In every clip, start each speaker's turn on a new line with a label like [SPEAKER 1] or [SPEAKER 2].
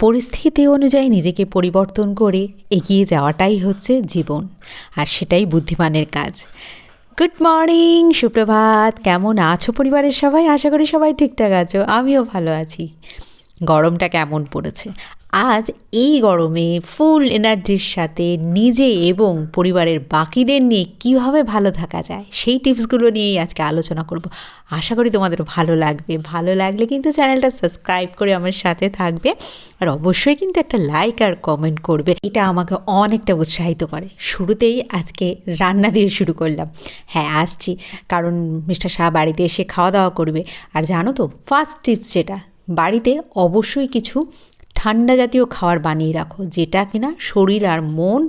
[SPEAKER 1] পরিস্থিতি অনুযায়ী নিজেকে পরিবর্তন করে এগিয়ে যাওয়াটাই হচ্ছে জীবন। আর সেটাই বুদ্ধিমানের কাজ। গুড মর্নিং সুপ্রভাত। কেমন আছো পরিবারের সবাই? আশা করি সবাই ঠিকঠাক আছো। আমিও ভালো আছি। গরমটা কেমন পড়েছে? আজ এই গরমে ফুল এনার্জির সাথে নিজে এবং পরিবারের বাকিদের নিয়ে কীভাবে ভালো থাকা যায়, সেই টিপসগুলো নিয়েই আজকে আলোচনা করব। আশা করি তোমাদের ভালো লাগবে। ভালো লাগলে কিন্তু চ্যানেলটা সাবস্ক্রাইব করে আমার সাথে থাকবে আর অবশ্যই কিন্তু একটা লাইক আর কমেন্ট করবে। এটা আমাকে অনেকটা উৎসাহিত করে। শুরুতেই আজকে রান্না দিয়ে শুরু করলাম। হ্যাঁ আসছি। কারণ মিস্টার শাহ বাড়িতে এসে খাওয়া দাওয়া করবে। আর জানো তো ফার্স্ট টিপস যেটা, বাড়িতে অবশ্যই কিছু ঠান্ডা জাতীয় খাবার বানিয়ে রাখো, যেটা কিনা শরীর আর মন,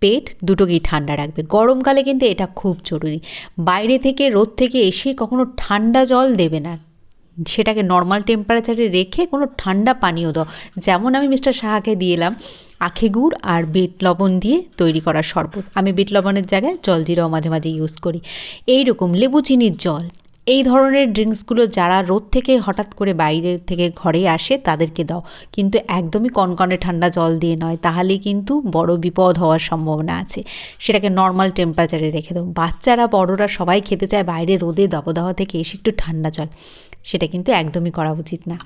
[SPEAKER 1] পেট দুটোকেই ঠান্ডা রাখবে। গরমকালে কিন্তু এটা খুব জরুরি। বাইরে থেকে, রোদ থেকে এসে কখনো ঠান্ডা জল দেবে না। সেটাকে নর্মাল টেম্পারেচারে রেখে কোনো ঠান্ডা পানীয় দাও। যেমন আমি মিস্টার সাহাকে দিয়েলাম, আখে গুড় আর বিট লবণ দিয়ে তৈরি করা শরবত। আমি বিট লবণের জায়গায় জল জিরাও মাঝে মাঝে ইউজ করি। এই রকম লেবু চিনির জল। এই ধরনের ড্রিঙ্কসগুলো যারা রোদ থেকে হঠাৎ করে বাইরে থেকে ঘরে আসে, তাদেরকে দাও। কিন্তু একদমই কনকনে ঠান্ডা জল দিয়ে নয়, তাহলেই কিন্তু বড় বিপদ হওয়ার সম্ভাবনা আছে। সেটাকে নর্মাল টেম্পারেচারে রেখে দাও। বাচ্চারা, বড়রা সবাই খেতে চায় বাইরে রোদে দবদাহ থেকে এসে একটু ঠান্ডা জল। সেটা কিন্তু একদমই করা উচিত না।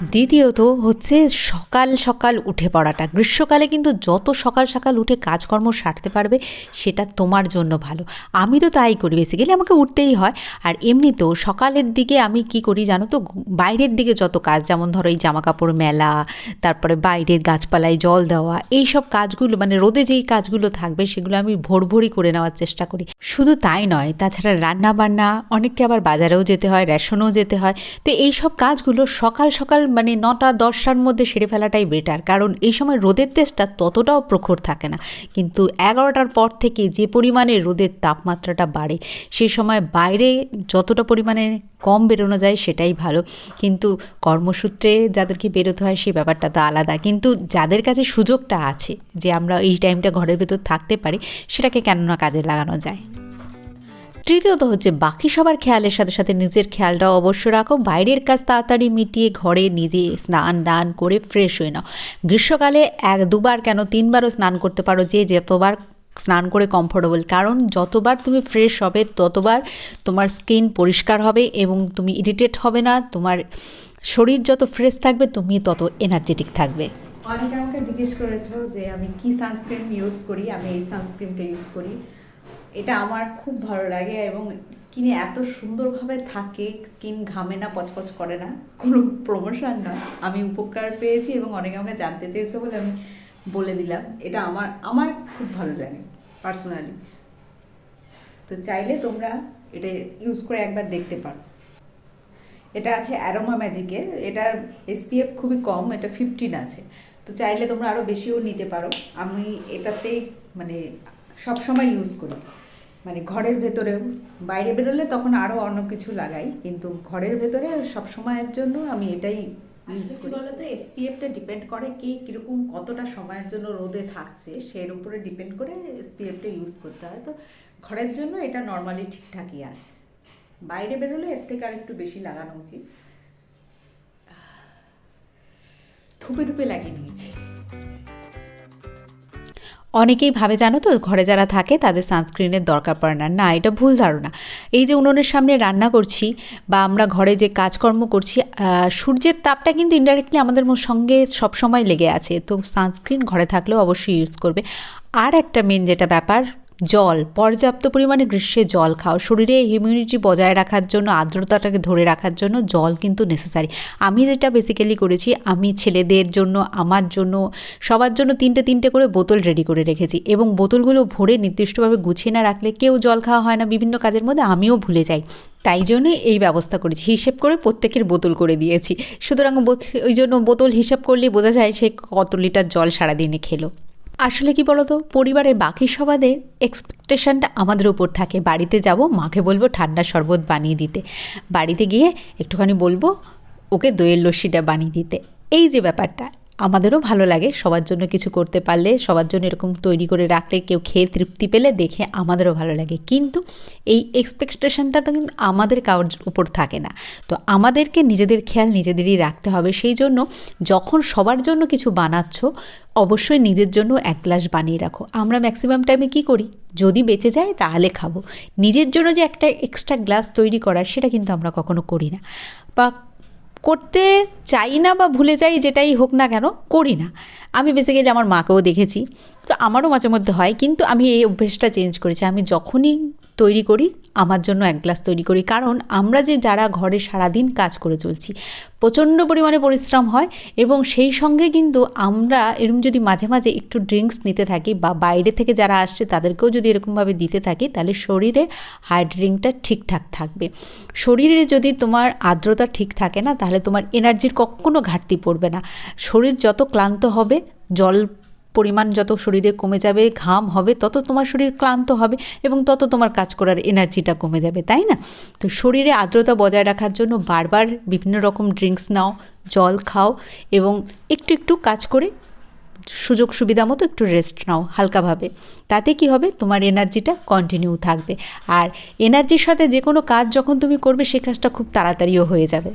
[SPEAKER 1] দ্বিতীয়ত হচ্ছে সকাল সকাল উঠে পড়াটা। গ্রীষ্মকালে কিন্তু যত সকাল সকাল উঠে কাজকর্ম সারতে পারবে, সেটা তোমার জন্য ভালো। আমি তো তাই করি বেসিক্যালি আমাকে উঠতেই হয়। আর এমনিতেও সকালের দিকে আমি কি করি জানো তো? বাইরের দিকে যত কাজ, যেমন ধরো এই জামা কাপড় মেলা, তারপরে বাইরের গাছপালায় জল দেওয়া এই সব কাজগুলো মানে রোদে যেই কাজগুলো থাকবে, সেগুলো আমি ভোর ভোরই করে নেওয়ার চেষ্টা করি। শুধু তাই নয়, তাছাড়া রান্না বান্না অনেককে আবার বাজারেও যেতে হয়, রেশনেও যেতে হয়। তো এই সব কাজগুলো সকাল সকাল মানে নটা, দশটার মধ্যে সেরে ফেলাটাই বেটার কারণ এই সময় রোদের তেজটা ততটাও প্রখর থাকে না। কিন্তু এগারোটার পর থেকে যে পরিমাণে রোদের তাপমাত্রাটা বাড়ে, সে সময় বাইরে যতটা পরিমাণে কম বেরোনো যায় সেটাই ভালো। কিন্তু কর্মসূত্রে যাদেরকে বেরোতে হয় সেই ব্যাপারটা তো আলাদা। কিন্তু যাদের কাছে সুযোগটা আছে যে আমরা এই টাইমটা ঘরের ভেতর থাকতে পারি, সেটাকে কেননা কাজে লাগানো যায়। তৃতীয়ত হচ্ছে বাকি সবার খেয়ালের সাথে সাথে নিজের খেয়ালটাও অবশ্য রাখো। বাইরের কাজ তাড়াতাড়ি মিটিয়ে ঘরে নিজে স্নান দান করে ফ্রেশ হয়ে নাও। গ্রীষ্মকালে এক দুবার কেন তিনবারও স্নান করতে পারো যে যতবার স্নান করে কমফোর্টেবল কারণ যতবার তুমি ফ্রেশ হবে, ততবার তোমার স্কিন পরিষ্কার হবে এবং তুমি ইরিটেট হবে না। তোমার শরীর যত ফ্রেশ থাকবে, তুমি তত এনার্জেটিক থাকবে।
[SPEAKER 2] অনেকে আমাকে জিজ্ঞেস করেছ যে আমি কি সানস্ক্রিন ইউজ করি? আমি এই সানস্ক্রিনটা ইউজ করি। এটা আমার খুব ভালো লাগে এবং স্কিনে এত সুন্দরভাবে থাকে স্কিন ঘামে না, পচপচ করে না। কোনো প্রমোশন না। আমি উপকার পেয়েছি এবং অনেকে আমাকে জানতে চেয়েছো বলে আমি বলে দিলাম। এটা আমার আমার খুব ভালো লাগে পার্সোনালি তো চাইলে তোমরা এটা ইউজ করে একবার দেখতে পারো। এটা আছে অ্যারোমা ম্যাজিকের এটার এসপিএফ খুবই কম, এটা ফিফটিন আছে। তো চাইলে তোমরা আরও বেশিও নিতে পারো। আমি এটাতেই মানে সবসময় ইউজ করি। মানে ঘরের ভেতরেও বাইরে বেরোলে তখন আরও অন্য কিছু লাগাই কিন্তু ঘরের ভেতরে সব সময়ের জন্য আমি এটাই ইউজ করি। বলতো এসপিএফটা ডিপেন্ড করে কি কীরকম কতটা সময়ের জন্য রোদে থাকছে সের উপরে ডিপেন্ড করে এসপিএফটা ইউজ করতে হয়। তো ঘরের জন্য এটা নর্মালি ঠিকঠাকই আছে। বাইরে বেরোলে এর থেকে আর একটু বেশি লাগানো উচিত। থুপে থুপে লাগিয়ে নিয়েছি
[SPEAKER 1] অনেকেই ভাবে, জানো তো, ঘরে যারা থাকে তাদের সানস্ক্রিনের দরকার পড়ে না। না, এটা ভুল ধারণা। এই যে উনুনের সামনে রান্না করছি বা আমরা ঘরে যে কাজকর্ম করছি সূর্যের তাপটা কিন্তু ইনডাইরেক্টলি আমাদের সঙ্গে সবসময় লেগে আছে। তো সানস্ক্রিন ঘরে থাকলেও অবশ্যই ইউজ করবে। আর একটা মেন যেটা ব্যাপার জল, পর্যাপ্ত পরিমাণে গ্রীষ্মে জল খাও। শরীরে ইমিউনিটি বজায় রাখার জন্য, আর্দ্রতাটাকে ধরে রাখার জন্য জল কিন্তু নেসেসারি আমি যেটা বেসিক্যালি করেছি, আমি ছেলেদের জন্য, আমার জন্য, সবার জন্য তিনটে তিনটে করে বোতল রেডি করে রেখেছি এবং বোতলগুলো ভরে নির্দিষ্টভাবে গুছিয়ে না রাখলে কেউ জল খাওয়া হয় না, বিভিন্ন কাজের মধ্যে আমিও ভুলে যাই। তাই জন্য এই ব্যবস্থা করেছি। হিসেব করে প্রত্যেকের বোতল করে দিয়েছি। সুতরাং ওই জন্য বোতল হিসাব করলেই বোঝা যায় সে কত লিটার জল সারাদিনে খেলো। আসলে কি বলতো? পরিবারের বাকি সবাদের এক্সপেকটেশনটা আমাদের উপর থাকে। বাড়িতে যাব, মাকে বলব ঠান্ডা শরবত বানিয়ে দিতে। বাড়িতে গিয়ে একটুখানি বলব, ওকে দইয়ের লস্যিটা বানিয়ে দিতে। এই যে ব্যাপারটা আমাদেরও ভালো লাগে সবার জন্য কিছু করতে পারলে, সবার জন্য এরকম তৈরি করে রাখলে, কেউ খেয়ে তৃপ্তি পেলে দেখে আমাদেরও ভালো লাগে। কিন্তু এই এক্সপেকটেশনটা তো কিন্তু আমাদের কারোর উপর থাকে না। তো আমাদেরকে নিজেদের খেয়াল নিজেদেরই রাখতে হবে। সেই জন্য যখন সবার জন্য কিছু বানাচ্ছ, অবশ্যই নিজের জন্য এক গ্লাস বানিয়ে রাখো। আমরা ম্যাক্সিমাম টাইমে কী করি? যদি বেঁচে যায় তাহলে খাব। নিজের জন্য যে একটা এক্সট্রা গ্লাস তৈরি করা সেটা কিন্তু আমরা কখনো করি না। বা করতে চাই না বা ভুলে যাই যেটাই হোক না কেন, করি না। আমি বেসিক্যালি আমার মাকেও দেখেছি। তো আমারও মাঝে মধ্যে হয়, কিন্তু আমি এই অভ্যেসটা চেঞ্জ করেছি। আমি যখনই তৈরি করি, আমার জন্য এক গ্লাস তৈরি করি। কারণ আমরা যে, যারা ঘরে সারাদিন কাজ করে চলছি, প্রচণ্ড পরিমাণে পরিশ্রম হয় এবং সেই সঙ্গে কিন্তু আমরা এরকম যদি মাঝে মাঝে একটু ড্রিঙ্কস নিতে থাকি বা বাইরে থেকে যারা আসছে, তাদেরকেও যদি এরকমভাবে দিতে থাকি, তাহলে শরীরে হাইড্রিংটা ঠিকঠাক থাকবে। শরীরে যদি তোমার আর্দ্রতা ঠিক থাকে না, তাহলে তোমার এনার্জির কখনো ঘাটতি পড়বে না। শরীর যত ক্লান্ত হবে, জল পরিমাণ যত শরীরে কমে যাবে, ঘাম হবে, তত তোমার শরীর ক্লান্ত হবে এবং তত তোমার কাজ করার এনার্জিটা কমে যাবে, তাই না? তো শরীরে আর্দ্রতা বজায় রাখার জন্য বারবার বিভিন্ন রকম ড্রিঙ্কস নাও, জল খাও এবং একটু একটু কাজ করে সুযোগ সুবিধা মতো একটু রেস্ট নাও হালকাভাবে। তাতে কি হবে? তোমার এনার্জিটা কন্টিনিউ থাকবে। আর এনার্জির সাথে যে কোনো কাজ যখন তুমি করবে, সে কাজটা খুব তাড়াতাড়িও হয়ে যাবে।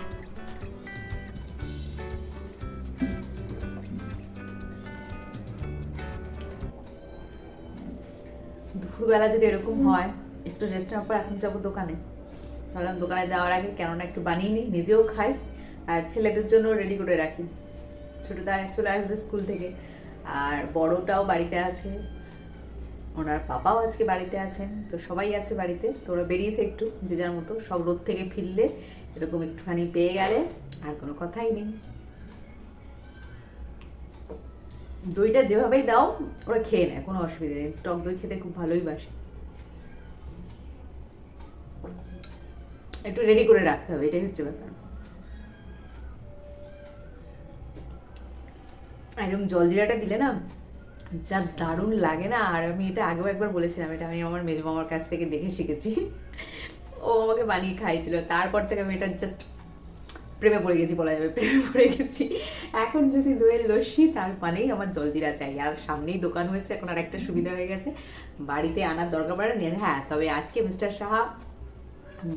[SPEAKER 2] দুপুরবেলা যদি এরকম হয়, একটু রেস্ট নেওয়ার পর এখন যাব দোকানে। ভাবলাম দোকানে যাওয়ার আগে কেননা একটু বানিয়ে নিই, নিজেও খাই, আর ছেলেদের জন্য রেডি করে রাখি। ছোটোটা চলে আসবে স্কুল থেকে, আর বড়টাও বাড়িতে আছে, ওনার পাপাও আজকে বাড়িতে আছেন, তো সবাই আছে বাড়িতে, তো ওরা বেরিয়েছে একটু, যে যার মতো সব রোদ থেকে ফিরলে, এরকম একটুখানি পেয়ে গেলে, আর কোনো কথাই নেই। দইটা যেভাবেই দাও, ওরা খেয়ে নেয়, কোনো অসুবিধা নেই। টক দই খেতে খুব ভালোই বাসে। একটু রেডি করে রাখতে হবে, এটাই হচ্ছে ব্যাপার। এরকম জলজিরাটা দিলে না, যা দারুণ লাগে না, আর আমি এটা আগেও একবার বলেছিলাম, এটা আমি আমার মেজো মামার কাছ থেকে দেখে শিখেছি। ও আমাকে বানিয়ে খাইছিল তারপর থেকে আমি এটা জাস্ট প্রেমে পড়ে গেছি, বলা যাবে, প্রেমে পড়ে গেছি। এখন যদি দইয়ের লস্যি তার মানেই আমার জলজিরা চাই। আর সামনেই দোকান হয়েছে, এখন আর একটা সুবিধা হয়ে গেছে। বাড়িতে আনার দরকার পড়ে না হ্যাঁ তবে আজকে মিস্টার সাহা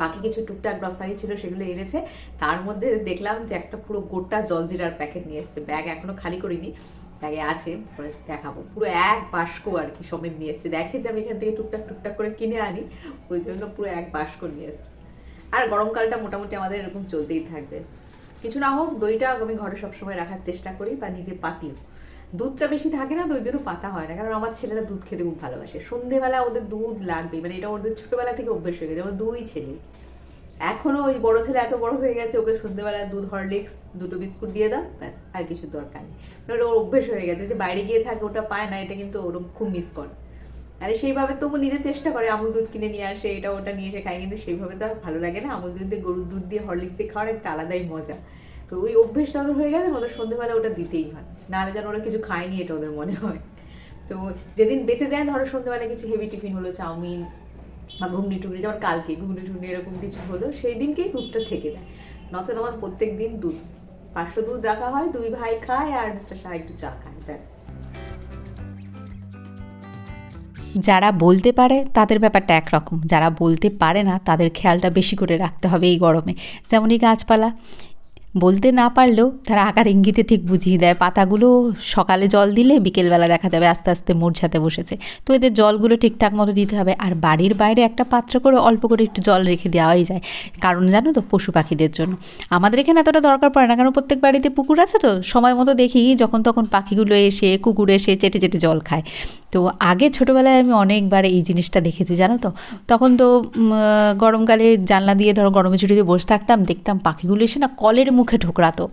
[SPEAKER 2] বাকি কিছু টুকটাক গ্রসারি ছিল, সেগুলো এনেছে। তার মধ্যে দেখলাম যে একটা পুরো গোটা জলজিরার প্যাকেট নিয়ে এসছে। ব্যাগ এখনও খালি করিনি, ব্যাগে আছে, পরে দেখাবো। পুরো এক বাস্ক আর কি সমেত নিয়ে এসছে। দেখে যে আমি এখান থেকে টুকটাক টুকটাক করে কিনে আনি, ওই জন্য পুরো এক বাস্ক নিয়ে এসছে। আর গরমকালটা মোটামুটি আমাদের এরকম চলতেই থাকবে। কিছু না হোক, দইটা আমি ঘরে সবসময় রাখার চেষ্টা করি বা নিজে পাতিও। দুধটা বেশি থাকে না তো জন্য পাতা হয় না, কারণ আমার ছেলেরা দুধ খেতে খুব ভালোবাসে। সন্ধেবেলা ওদের দুধ লাগবে মানে এটা ওদের ছোটোবেলা থেকে অভ্যেস হয়ে গেছে আমার দুই ছেলে। এখনও ওই বড় ছেলে এত বড় হয়ে গেছে, ওকে সন্ধ্যেবেলা দুধ, হরলিক্স, দুটো বিস্কুট দিয়ে দাও, ব্যাস, আর কিছু দরকার নেই। মানে ওর অভ্যেস হয়ে গেছে যে বাইরে গিয়ে থাকে, ওটা পায় না, এটা কিন্তু ওরকম খুব মিস করে। আরে সেইভাবে তবু নিজে চেষ্টা করে আমুল দুধ কিনে নিয়ে আসে, এটা ওটা নিয়ে এসে খায়, কিন্তু সেইভাবে তো আর ভালো লাগে না। আমুল দুধ দিয়ে, গরুর দুধ দিয়ে হরলিক্স দিয়ে খাওয়ার একটা আলাদাই মজা। তো ওই অভ্যেসটা ওদের হয়ে গেছে, ওদের সন্ধ্যেবেলা ওটা দিতেই হয়। নাহলে যেন ওরা কিছু খায়নি, এটা ওদের মনে হয়। তো যেদিন বেঁচে যায়, ধরো সন্ধ্যেবেলা কিছু হেভি টিফিন হলো, চাউমিন বা ঘুগনি টুগনি, যেমন কালকে ঘুগনি টুগনি এরকম কিছু হলো সেই দিনকেই দুধটা থেকে যায়। নচেত আমার প্রত্যেক দিন দুধ। পাঁচশো দুধ রাখা হয়, দুই ভাই খায় আর মিস্টার শাহ একটু চা খায়, ব্যাস।
[SPEAKER 1] যারা বলতে পারে তাদের ব্যাপারটা একরকম, যারা বলতে পারে না তাদের খেয়ালটা বেশি করে রাখতে হবে এই গরমে। যেমন এই গাছপালা, বলতে না পারলেও তারা আকার ইঙ্গিতে ঠিক বুঝিয়ে দেয়। পাতাগুলো সকালে জল দিলে বিকেলবেলা দেখা যাবে আস্তে আস্তে মূর্ছাতে বসেছে। তো এদের জলগুলো ঠিকঠাক মতো দিতে হবে। আর বাড়ির বাইরে একটা পাত্র করে অল্প করে একটু জল রেখে দেওয়াই যায়। কারণ জানো তো, পশু পাখিদের জন্য। আমাদের এখানে এতটা দরকার পড়ে না। কারণ প্রত্যেক বাড়িতে পুকুর আছে তো। সময় মতো দেখি যখন তখন পাখিগুলো এসে, কুকুর এসে চেটে চেটে জল খায়। তো আগে ছোটোবেলায় আমি অনেকবার এই জিনিসটা দেখেছি, জানো তো? তখন তো গরমকালে জানলা দিয়ে ধরো গরমে ছুটিতে বসে থাকতাম, দেখতাম পাখিগুলো এসে না কলের মুখে ঠোকরাতো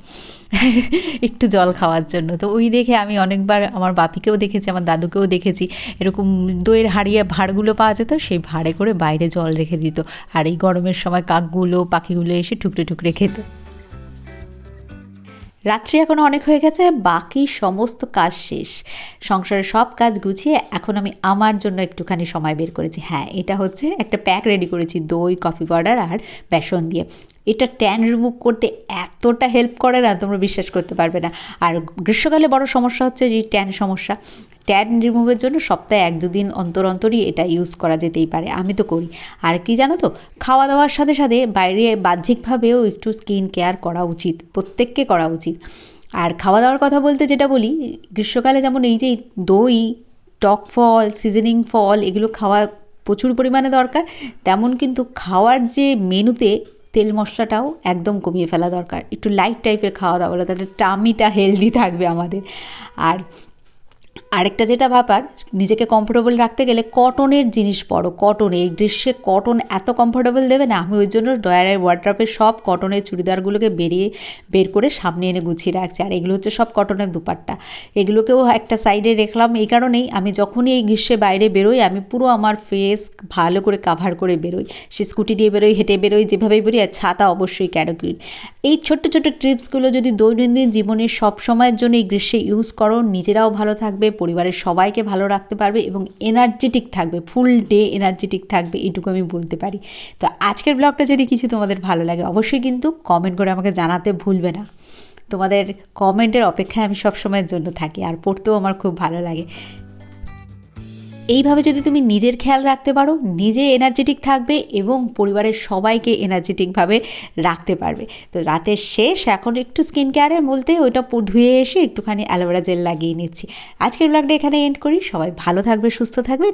[SPEAKER 1] একটু জল খাওয়ার জন্য। তো ওই দেখে আমি অনেকবার আমার বাপিকেও দেখেছি, আমার দাদুকেও দেখেছি, এরকম দইয়ের হাড়িয়ে ভাঁড়গুলো পাওয়া যেত, সেই ভাঁড়ে করে বাইরে জল রেখে দিত। আর এই গরমের সময় কাকগুলো, পাখিগুলো এসে টুকরে টুকরে খেত। রাত্রি এখন অনেক হয়ে গেছে, বাকি সমস্ত কাজ শেষ। সংসারের সব কাজ গুছিয়ে এখন আমি আমার জন্য একটুখানি সময় বের করেছি। হ্যাঁ এটা হচ্ছে একটা প্যাক রেডি করেছি, দই কফি পাউডার আর বেসন দিয়ে। এটা ট্যান রিমুভ করতে এতটা হেল্প করে না, তোমরা বিশ্বাস করতে পারবে না। আর গ্রীষ্মকালে বড় সমস্যা হচ্ছে যে ট্যান সমস্যা। ট্যান রিমুভের জন্য সপ্তাহে এক দুদিন অন্তর অন্তরই এটা ইউজ করা যেতেই পারে। আমি তো করি। আর কি জানো তো, খাওয়া দাওয়ার সাথে সাথে বাইরে বাহ্যিকভাবেও একটু স্কিন কেয়ার করা উচিত, প্রত্যেককে করা উচিত। আর খাওয়া দাওয়ার কথা বলতে যেটা বলি, গ্রীষ্মকালে যেমন এই যে দই, টক ফল সিজনিং ফল, এগুলো খাওয়া প্রচুর পরিমাণে দরকার। তেমন কিন্তু খাওয়ার যে মেনুতে তেল মশলাটাও একদম কমিয়ে ফেলা দরকার। একটু লাইট টাইপের খাওয়া দাওয়া হলে তাদের টামিটা হেলদি থাকবে আমাদের। আর আরেকটা যেটা ব্যাপার, নিজেকে কমফোর্টেবল রাখতে গেলে কটনের জিনিস পরো। কটন এই গ্রীষ্মে কটন এত কমফোর্টেবল দেবে না। আমি ওই জন্য ডয়ারের ওয়ার্ড্রপের সব কটনের চুড়িদারগুলোকে বেরিয়ে বের করে সামনে এনে গুছিয়ে রাখছি। আর এগুলো হচ্ছে সব কটনের দুপাট্টা। এগুলোকেও একটা সাইডে রাখলাম। এই কারণেই আমি যখনই এই গ্রীষ্মে বাইরে বেরোই, আমি পুরো আমার ফেস ভালো করে কাভার করে বেরোই। সে স্কুটি দিয়ে বেরোই, হেঁটে বেরোই, যেভাবেই বেরোই, আর ছাতা অবশ্যই করি এই ছোট্ট ছোট্ট ট্রিপসগুলো যদি দৈনন্দিন জীবনে সব সময়ের জন্য এই গ্রীষ্মে ইউজ করো, নিজেরাও ভালো থাকবে। পরিবারের সবাইকে ভালো রাখতে পারবে এবং এনার্জেটিক থাকবে ফুল ডে এনার্জেটিক থাকবে, এটুকু আমি বলতে পারি। তো আজকের ব্লগটা যদি কিছু তোমাদের ভালো লাগে, অবশ্যই কিন্তু কমেন্ট করে আমাকে জানাতে ভুলবে না। তোমাদের কমেন্টের অপেক্ষায় আমি সবসময়ের জন্য থাকি, আর পড়তেও আমার খুব ভালো লাগে। এইভাবে যদি তুমি নিজের খেয়াল রাখতে পারো, নিজে এনার্জেটিক থাকবে এবং পরিবারের সবাইকে এনার্জেটিকভাবে রাখতে পারবে। তো রাতের শেষ, এখন একটু স্কিন কেয়ারে বলতে ওইটা ধুয়ে এসে একটুখানি অ্যালোভেরা জেল লাগিয়ে নিচ্ছি। আজকের ব্লগটা এখানে এন্ড করি। সবাই ভালো থাকবে, সুস্থ থাকবে।